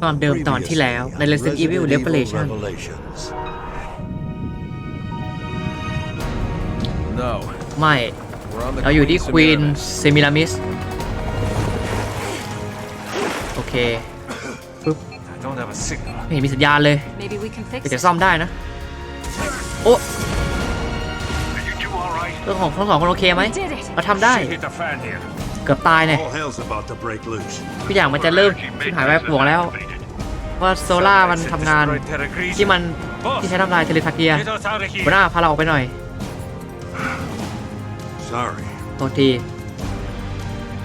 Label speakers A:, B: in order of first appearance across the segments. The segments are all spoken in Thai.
A: ความเดิมตอนที่แล้วใน Resident Evil Revelation
B: Revelations.
A: ไม่
B: We're on the
A: เราอยู่ที่
B: Queen
A: Queen
B: Semiramis.
A: Semiramis โอเค
B: I don't have a signal.
A: ไม่เห็นมีสัญญาณเลย
C: Maybe we can fix
A: แต่จะ
C: it.
A: ซ่อมได้นะ โอ้
B: Are you two all right?
A: เรื่องของทั้งสองคนโอเคไหม
C: We did it.
A: เราทำได้
B: Shit hit the fan here.
A: เกือบตายเนี่ย
D: All hell's about to break loose.
A: ทุกอย่างมันจะเริ่มชิบหายไปปวงแล้วว่าโซล่ามันทำงานที่มันที่ใช้ทำลายเทเลพาเกีย
B: Get us out of
A: หัวห
B: here.
A: น้าพาเราออกไปหน่อย
D: Sorry,
A: โทษที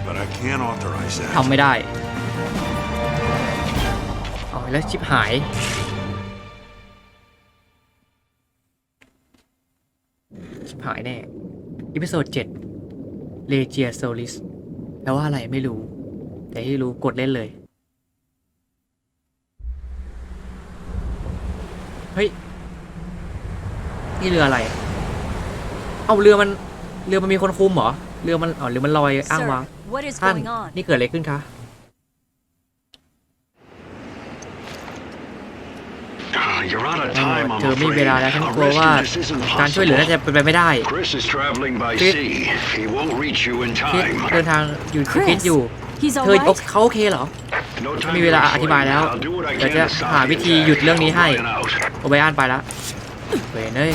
D: but I can't authorize that.
A: ทำไม่ได้เอาแล้วชิบหายชิบหายแน่อีพิโซด7เลเจียโซลิส แปลว่าอะไรไม่รู้ แต่ที่รู้กดเล่นเลย เฮ้ย นี่เรืออะไร เอาเรือมัน เรือมันมีคนคุมเหรอ เรือมันอ๋อเรือมันลอยอ้าง
C: Sir,
A: ว้าง
C: what is
A: ท่าน
C: going on?
A: นี่เกิดอะไรขึ้นคะ
E: You're out of
A: แน่นอน
E: time, I'm
A: เธอไม่มีเวลาแล้วฉัน
E: afraid.
A: กลัว
E: A
A: ว่า
E: rescue this isn't
A: การช่วยเหลือน่า
E: possible.
A: จะเป็นไปไม่ได้
E: Chris is traveling by
A: Chris-
E: sea. He won't reach you in
A: คิด
E: time.
A: เดินทางอยู่
C: Chris
A: คิดอยู่
C: He's
A: เธอ
C: alright?
A: เขาโอเคเหรอ
E: No
A: ไม่
E: time
A: มี
E: to
A: เวลาอธิบาย
E: explain.
A: แล้ว
E: I'll do what I
A: เดี๋ยว
E: can
A: จะ
E: to stop
A: หา
E: the
A: วิธี
E: attack.
A: หยุดเรื่องนี้ให้
E: I'll line out.
A: โอไบอันไปละเวยเนย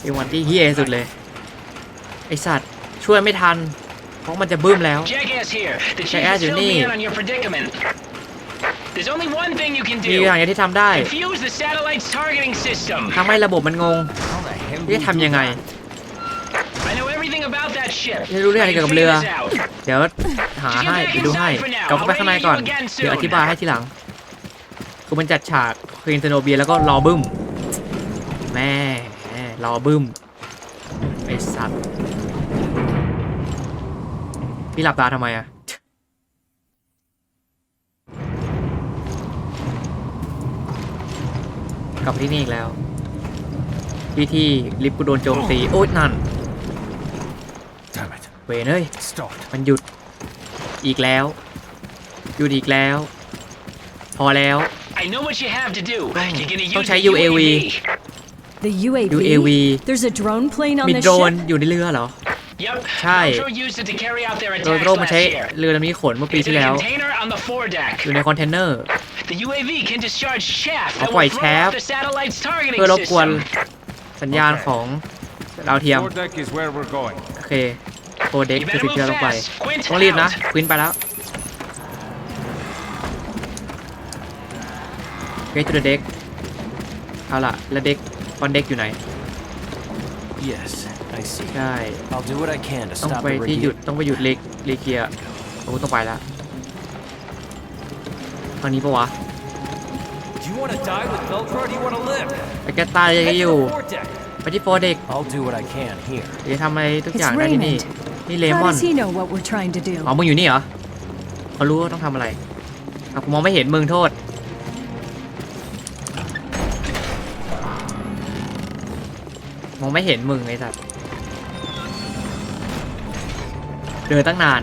A: เป็นวันที่เฮี้ยที่สุดเลยไอสัตว์ช่วยไม่ทันเพราะมันจะบึ้มแล้ว
F: Jackass here. The chief
A: Jackass,
F: has
A: you
F: filled me
A: need-
F: in on your predicament. There's only one thing you can
A: มี
F: do.
A: อย่างเดียวที่ทำได้
F: Confuse the satellite's targeting system.
A: ทำให้ระบบมันงงจะทำยังไง
F: I know everything about that ship.
A: ไม่รู้เรื่องอะไร
F: I
A: เกี่ยว
F: can
A: กับเรือ
F: figure this out.
A: เดี๋ยวหาให้ไปดูให้กลับเข้าไปข้างในก่อน เดี๋ยวอธิบายให้ทีหลัง คือมันจัดฉากควีนเซโนเบียแล้วก็รอบึ้ม แม่รอบึ้ม ไอสัตว์ พี่หลับตาทำไมอะ กลับมาที่นี่อีกแล้ว ที่ที่ลิฟต์กูโดนโจมตี โอ๊ยนั่น
B: Damn it.
A: เวยเอ้ย
B: Start.
A: มันหยุดอีกแล้ว หยุดอีกแล้ว พอแล้ว
F: I know what you have to do. You're gonna
A: ต้อง
F: use
A: ใช้
F: the
A: UAV
C: The UAV?
A: UAV.
C: There's a drone plane on
A: มี
C: the
A: โดรน
C: ship?
A: อยู่ในเรือเหรอ
F: Yep.
A: Chai.
F: Velcro used it to carry out their
A: โด
F: attacks
A: โรมัน
F: last
A: ใช้
F: year.
A: เรือลำนี้ขนเมื่อปี
F: It's
A: ที่
F: in
A: แล้
F: a
A: ว
F: container on the foredeck.
A: อยู่ในคอนเทนเนอร์
F: The UAV can discharge shaft
A: I'll
F: that will
A: quite
F: throw
A: have.
F: off the satellite's targeting
A: เพื่อรบกวน
F: system.
A: สัญญาณของดาวเทียม
B: Foredeck is where we're going.
A: โอเคโคเด็ก
F: You
A: คือ
F: better
A: สิ่งที่เรา
F: move
A: ต้องไป
F: fast. Quint
A: ต้องรีบนะ
F: out.
A: ควินไปแล้วเกตตัวเด็กเอาล่ะ แล้วเด็กคอนเด็กอยู่ไหน
G: Yes, I see.
A: ใช่
G: I'll do what I can to
A: ต้อง
G: stop
A: ไป
G: the
A: ที่หยุด
G: radiation.
A: ต้องไปหยุดเลกเลเกียโอ้ต้องไปแล้วทางนี้ปะวะ
G: Do you want to die with Velcro or do you want to live?
A: ไปแกตายยังไง
G: Head
A: อ
G: to
A: ยู่
G: the foredeck.
A: ไปที่โฟเด็ก
G: I'll do what I can here.
A: จะทำอะไรทุก
C: It's
A: อย่างได้ที่นี่
C: Raymond.
A: นี่เลม
C: How
A: อน
C: does he know what we're trying to do?
A: อ๋อ มึงอยู่นี่เหรอเขารู้ว่าต้องทำอะไรอะกูมองไม่เห็นมึงโทษ มองไม่เห็นมึงไอ้สัสเดินตั้งนาน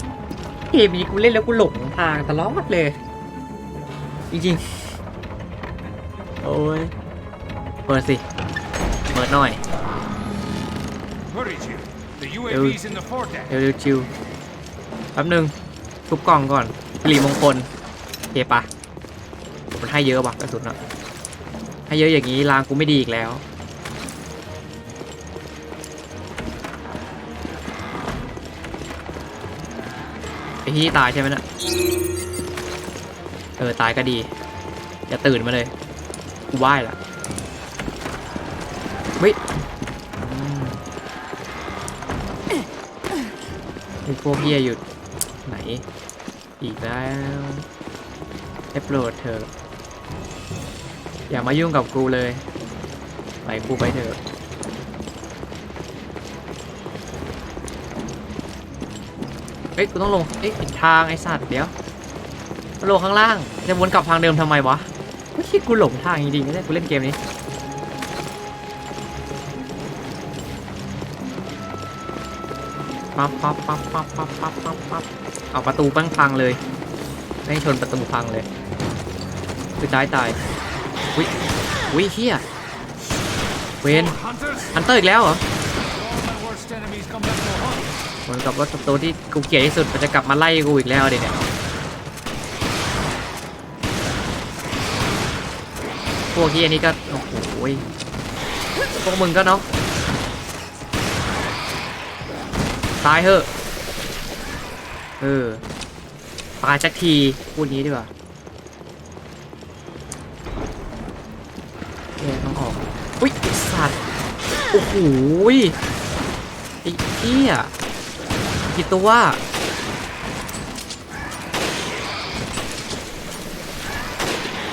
A: เกมนี้กูเล่นแล้วกูหลงทางตลอดเลย จริงๆ โอ้ย เปิดสิ เปิดหน่อย
B: Where is you? The UAV's in the foredeck.
A: เร็วๆชิวแป๊บหนึงทุบกล่องก่อนสิริมงคลโอเคปะมันให้เยอะว่ะกระสุนอะให้เยอะอย่างนี้ลางกูไม่ดีอีกแล้วไอ้ที่ตายใช่ไหมน่ะเออตายก็ดี อย่าตื่นมาเลยกูไหว้ละเฮ้ยอืมไอ้พวกเฮียหยุดไหน อีกแล้วให้โปรดเถอะอย่ามายุ่งกับกูเลยไปกูไปเถอะเฮ้ยกูต้องลงเอ้ยผิดทางไอ้สัตว์เดี๋ยว มาลข้างล่าง จะวนกลับทางเดิมทำไมวะไม่ใช่กูหลงทางจริงๆไม่ได้กูเล่นเกมนี้ปั๊บปั๊บปั๊บปั๊บปั๊บปั๊บปั๊บปั๊บเอาประตูปั้งพังเลยไม่ชนประตูพังเลยสุดท้ายตายวิวิเฮียเวนฮันเตอร์อีกแล้วเหรอเหมือนกับว่าตัวที่กูเกลียดที่สุดมันจะกลับมาไล่กูอีกแล้วเดี๋ยวเนี่ย พวกเฮียนี่ก็ โอ้โหพวกมึงก็เนาะตายเถอะ เออ ตายสักที พูดนี้ดีกว่าแกต้องออก อุ้ยสัตว์ โอ้โหไอ้เหี้ยกี่ตัว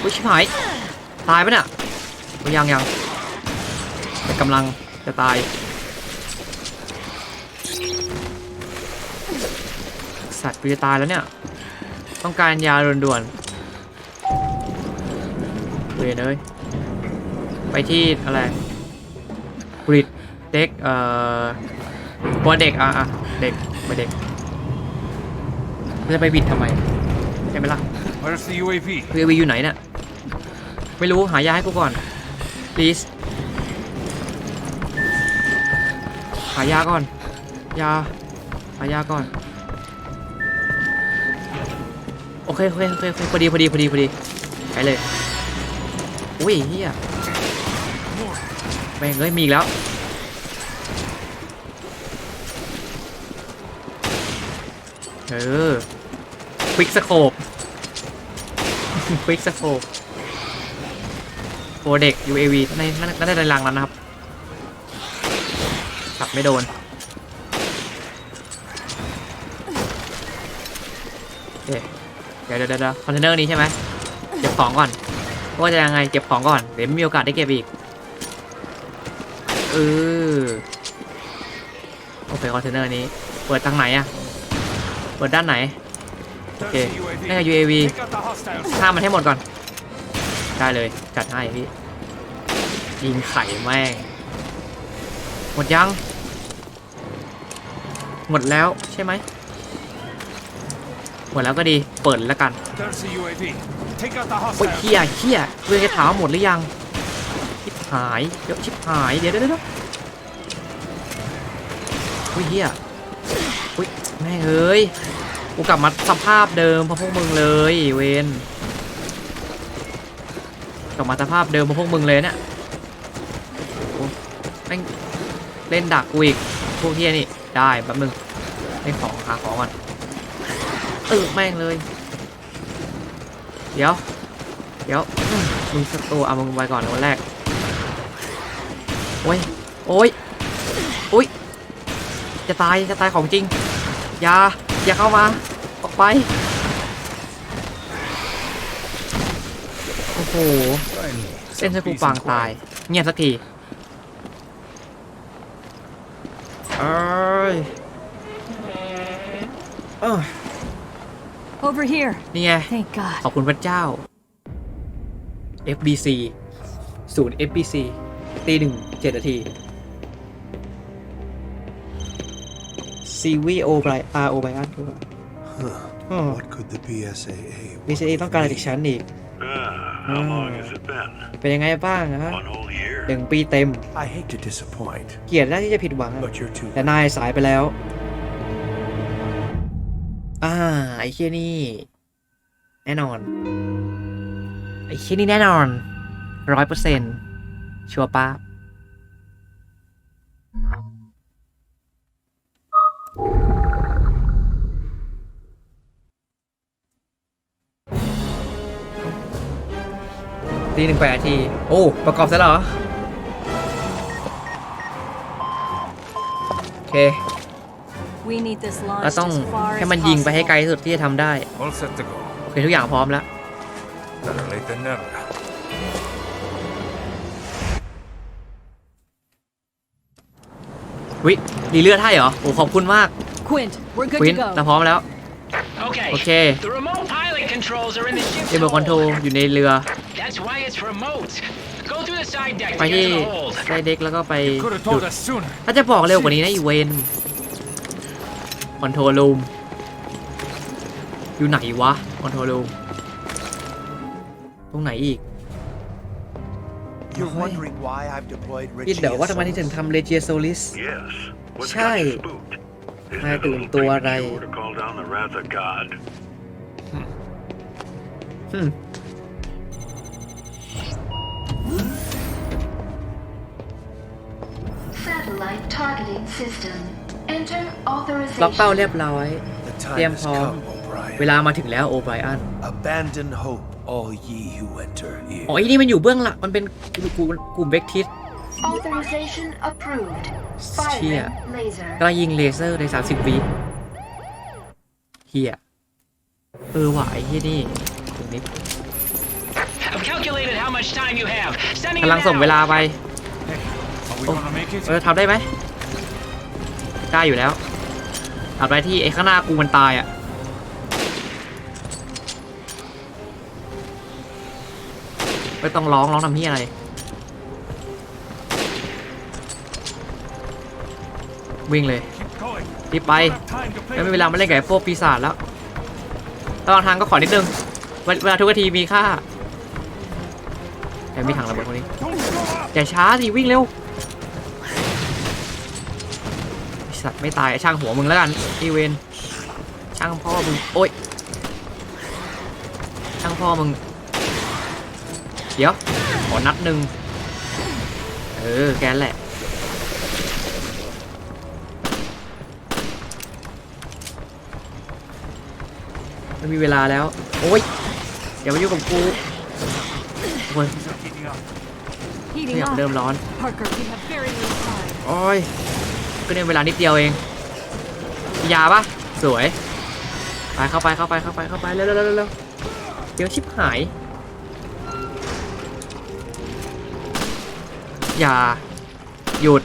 A: อุ้ยชิบหาย ตายปะเนี่ยโอ้ยยังยังแต่กำลังจะตาย สัตว์กูจะตายแล้วเนี่ย ต้องการยาด่วนๆเวรเลยไปที่อะไรบริดเด็กเอ่อตัวเด็กอะอะเด็กไปเด็กจะไปบิดทำไมใช่ไหมล่ะ
B: Where's the UAV?
A: คือวีอยู่ไหนเนี่ย ไม่รู้หายาให้กูก่อน please หายาก่อน ยา หายาก่อนโอเคโอเคโอเคโอเคพอดีพอดีพอดีพอดีไปเลย อุ้ยเฮียแม่งเอ้ยมีอีกแล้วเออควิกสโคปควิกสโคป โปรเด็ก UAV ในนั่นได้ในรังนั้นนะครับขับไม่โดนโอเคเดี๋ยวเดี๋ยวเดี๋ยวคอนเทนเนอร์นี้ใช่ไหมเก็บของก่อนว่าจะยังไงเก็บของก่อนเดี๋ยวมีโอกาสได้เก็บอีกเออโอเคคอนเทนเนอร์นี้ เปิดทางไหนอะเปิดด้านไหน
B: There's
A: Okay.
B: the UAV.
A: นั่นก็ UAV
B: Take out the hostiles.
A: ฆ่ามันให้หมดก่อน ได้เลย จัดให้พี่ ยิงไข่แม่ง หมดยัง หมดแล้วใช่ไหม หมดแล้วก็ดี เปิดแล้วกัน
B: There's the UAV. Take out the
A: โอ้ย
B: hostiles.
A: เฮียเฮียเพื่อนจะถามว่าหมดหรือยัง ชิบหาย เดี๋ยวชิบหาย เดี๋ยวเดี๋ยวเดี๋ยวอุ้ยเฮียอุ้ยแม่งเอ้ย กูกลับมาสภาพเดิมเพราะพวกมึงเลยเวนก ลับมาสภาพเดิมเพราะพวกมึงเลยเนี่ยแม่งเล่นดักกูอีกพวกเฮียนี่ได้แป๊บนึงเล่นของหาของก่อนเออแม่งเลย เดี๋ยว เดี๋ยวมึงสตัวเอามึงไปก่อนวันแรกโอ้ยโอ้ยโอ้ยจะตายจะตายของจริงอย่าอย่าเข้ามาออกไป โอ้โหเส้นสกูปางตาย เงียบสักทีเอ้ยเอ้ย
C: Over here.
A: นี่ไง
C: Thank God.
A: ขอบคุณพระเจ้า FBC ศูนย์ FBC ตีหนึ่งเจ็ดนาที CV O ไบร R O ไบอันด้วย
D: Huh. What could the BSAA want
A: BCA
D: with
A: ต้องการอะไร
D: me?
A: จากฉันอีก
E: Ah, how long has it been?
A: เป็นยังไงบ้างฮะ
E: One whole year?
A: หนึ่งปีเต็ม
D: I hate to disappoint,
A: เกลียดแล้วที่จะผิดหวังอะ
D: but you're too
A: แต่นายสายไปแล้ว อ่า ไอ้เชี่ยนี่ แน่นอน ไอ้เชี่ยนี่แน่นอนร้อยเปอร์เซ็นต์ชัวร์ป้าบ ตีหนึ่งแปดนาที โอ้ ประกอบเสร็จแล้วเหรอ โอเค
C: We need this
A: เรา
C: launched
A: ต้อง
C: as far
A: ให้
C: as
A: มันยิงไปให้ไกล
C: possible.
A: ที่สุดที่จะทำได้
B: All set to go.
A: โอเค ทุกอย่างพร้อมแล้ว
B: Better late than never.
A: วิรีเลือดให้เหรอ โอ้ ขอบคุณมาก
C: Quint, we're good
A: ควิน
C: to
A: เรา
C: go.
A: พร้อมแล้ว
F: Okay.
A: โอเค
F: The remote pilot controls are in the ship's
A: เอเบอร์คอนโทร
F: hold.
A: อยู่ในเรือ
F: That's why it's remote. Go through the side deck
A: ไป
F: to
A: ที่
F: get to the hold.
A: ไซเด็กแล้วก็ไป
B: Could have
A: จุด
B: told us sooner.
A: ถ้าจะบอกเร็วกว่านี้นะอีเวนคอนโทรลูมอยู่ไหนวะคอนโทรลูมตรงไหนอีก
D: You're
A: Okay.
D: wondering why I've deployed
A: พี่เดี๋ยวว่าทำไม
D: Regia
A: ที่ถึงทำเลเจียโซลิส
E: Yes. What's
A: Chai.
E: got you spooked? Isn't
A: Nai
E: it a
A: tưởng
E: little
A: tua đây.
E: premature to call down the wrath of God?
A: อืม
H: Satellite targeting system. Enter
A: ล็อกเป้า
H: authorization.
A: เรียบร้อย
D: The
A: เตรียม
D: time
A: พ
D: has
A: ร้อม
D: come,
A: เวลา
D: O'Brien.
A: มาถึงแล้วโอไบรอัน
D: Abandon hope, all ye who enter here.
A: อ๋อไอ้นี่มันอยู่เบื้องหลัง มันเป็นกลุ่มกลุ่มเวกทิส
H: Authorization approved.
A: Shit.
H: Firing laser.
A: ก็ยิงเลเซอร์ใน30วิเฮียเออว่ะไอ้เฮียนี่ตรงนี้
F: I've calculated how much time you have. Sending
A: กำลัง
F: it
A: ส่ง
F: now.
A: เวลาไป
B: Are we
A: Oh.
B: gonna make it?
A: เออทำได้ไหมได้อยู่แล้วทำได้ที่ไอ้ข้างหน้ากูมันตายอะไม่ต้องร้องร้องทำที่อะไร วิ่งเลยรีบไปไม่มีเวลามาเล่นกับพวกปีศาจแล้วระหว่างทางก็ขอนิดนึงเวลาทุกนาทีมีค่าแต่มีถังระเบิดคนนี้อย่าช้าสิวิ่งเร็วสัตว์ไม่ตายช่างหัวมึงแล้วกันอีเวนช่างพ่อมึงโอ๊ยช่างพ่อมึงเดี๋ยวขอนัดหนึ่งเออแกนแหละ ไม่มีเวลาแล้ว โอ๊ยอย่ามายุ่งกับกูโอ้ยข
C: Heating
A: อยาก
C: up.
A: เดิมร้อน
C: Parker, we have very little time.
A: โอ้ยก็เนี่ยเวลานิดเดียวเองมียาปะสวย ไปเข้าไปเข้าไปเข้าไปเข้าไปเร็วเร็วเร็วเร็วเดี๋ยวชิบหาย อย่า หยุด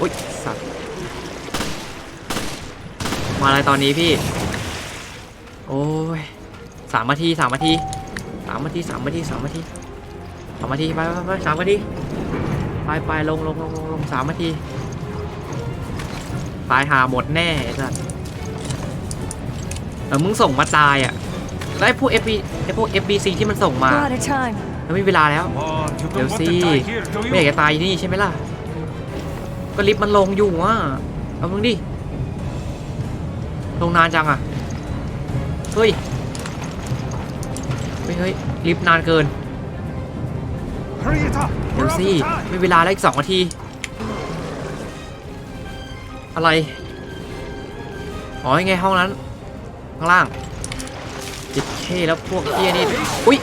A: อุ้ยสัตว์ มาอะไรตอนนี้พี่ โอ้ยสามนาทีสามนาทีสามนาทีสามนาทีสามนาทีสามนาทีไปไปไปสามนาทีไปไปลงลงลงลงลงสามนาทีตายหาหมดแน่ไอ้สัสเออมึงส่งมาตายอะแล้วไอ้พวก FB ไอ้พวก FBC ที่มันส่งมา
C: We're out of time.
A: แล้วไม่มีเวลาแล้ว
B: Come on, you
A: เดี๋ยว
B: don't want
A: สิ
B: to die here, do
A: ไม่อยาก
B: you?
A: จะตายที่นี่ใช่ไหมล่ะ ก็ลิฟต์มันลงอยู่อะเอามึงดิ ลงนานจังอะ เฮ้ย เฮ้ยเฮ้ยลิฟต์นานเกิน
B: Hurry it up.
A: เดี๋ยว
B: We're out
A: สิ
B: of time.
A: ไม่เวลาแล้วอีกสองนาที อะไร อ๋อยังไงห้องนั้น ข้างล่างจิตเคแล้วพวกเฮียนี่ อุ้ย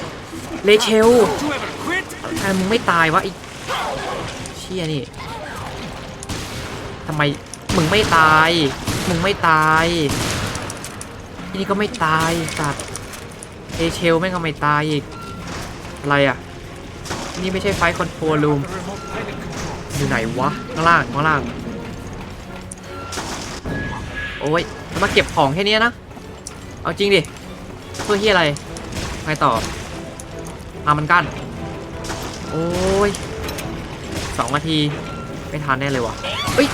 A: เลเชล
B: Don't you ever quit?
A: ทำไมมึงไม่ตายวะไอ้เชี่ยนี่ทำไมมึงไม่ตาย มึงไม่ตาย ที่นี่ก็ไม่ตายสัตว์เลเชลแม่งก็ไม่ตายอีก อะไรอะ นี่ไม่ใช่ไฟคอนโทรลรูม อยู่ไหนวะ ข้างล่าง ข้างล่าง โอ้ยมาเก็บของแค่นี้นะ เอาจริงดิเพื่อที่อะไร ไงต่ออามันกั้น โอ้ยสองนาที ไม่ทันแน่เลยวะเฮ้ย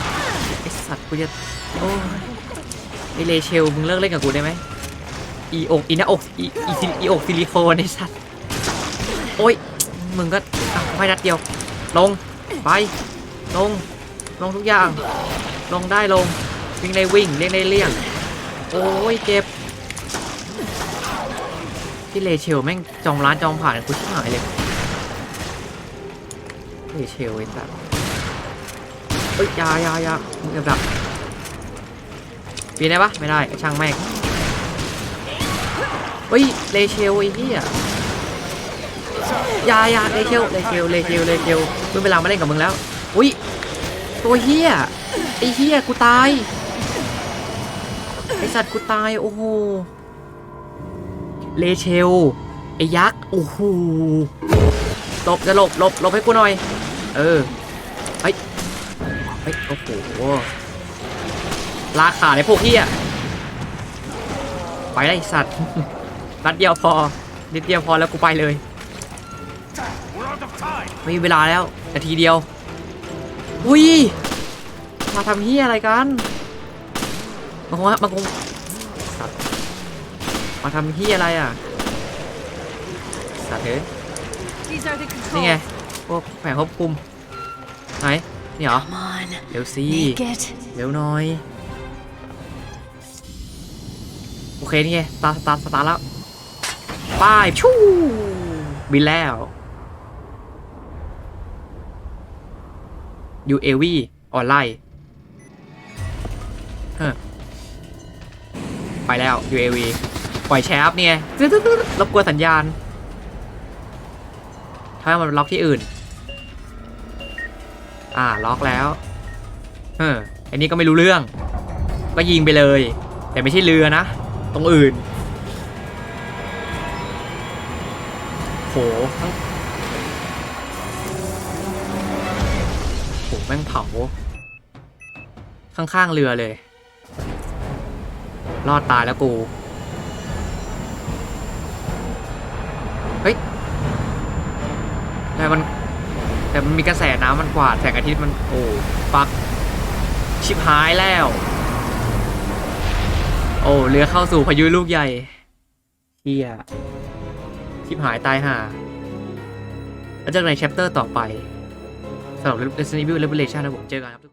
A: ไอสัตว์กูจะ โอ้ย ไอเลเชลมึงเลิกเล่นกับกูได้ไหมอีอกอีหน้าอกอีอีซิอีอกซิลิโคนไอสัตว์โอ้ยมึงก็อะไม่นัดเดียว ลงไปลงลงทุกอย่าง ลงได้ลงวิ่งได้วิ่งเลี่ยงได้เลี่ยงโอ้ยเจ็บที่เลเชลแม่งจองร้านจองผ่านกูชิบหายเลยเลเชลไอ้สัสเอ้ยยายายามึงจะดับ ปีนได้ปะไม่ได้ช่างแม่งเฮ้ยเลเชลไอ้เหี้ยอยายาเลเชลเลเชลเลเชลเลเชลเมื่อเวลามาเล่นกับมึงแล้วอุ้ยตัวเฮียไอ้เฮียกูตายไอสัตว์กูตายโอ้โหเลเชลไอ้ยักษ์โอ้โหหลบจะหลบหลบหลบให้กูหน่อย เออเฮ้ยเฮ้ยโอ้โห ลาขาดไอ้พวกเฮียไปได้ไอ้สัตว์นัดเดียวพอนิดเดียวพอแล้วกูไปเลย
B: We're out of time.
A: ไม่มีเวลาแล้วนาทีเดียว อุ้ยมาทำเฮียอะไรกันมาคงมาคงสัตว์มาทำเฮียอะไรอะสัสัตว์เถอะ
C: These are the
A: นี่ไง
C: controls.
A: พวกแผงควบคุมไหนนี่เหรอ
C: Come on.
A: เร็วสิ
C: Make it.
A: เร็วหน่อย เคนี่ไงสตาร์สตาร์สตาร์แล้วป้ายชูบินแล้ว UAV ออนไลน์เฮ้อไปแล้ว UAV ปล่อยแชฟเนี่ยรบกวนสัญญาณ ถ้ามันล็อกที่อื่น อ่า ล็อกแล้วเฮ้ออันนี้ก็ไม่รู้เรื่อง ก็ยิงไปเลย แต่ไม่ใช่เรือนะ ตรงอื่น โหทั้งโหแม่งเผา ข้างๆเรือเลย รอดตายแล้วกู เฮ้ย แต่มัน แต่มันมีกระแสน้ำมันกวาดแสงอาทิตย์มัน โอ้ฟัก ชิบหายแล้ว โอ้เรือเข้าสู่พายุลูกใหญ่เฮียชิบหายตายห่าแล้วเจอกันในแชปเตอร์ต่อไปสำหรับ Resident Evil Revelation นะผมเจอกันครับ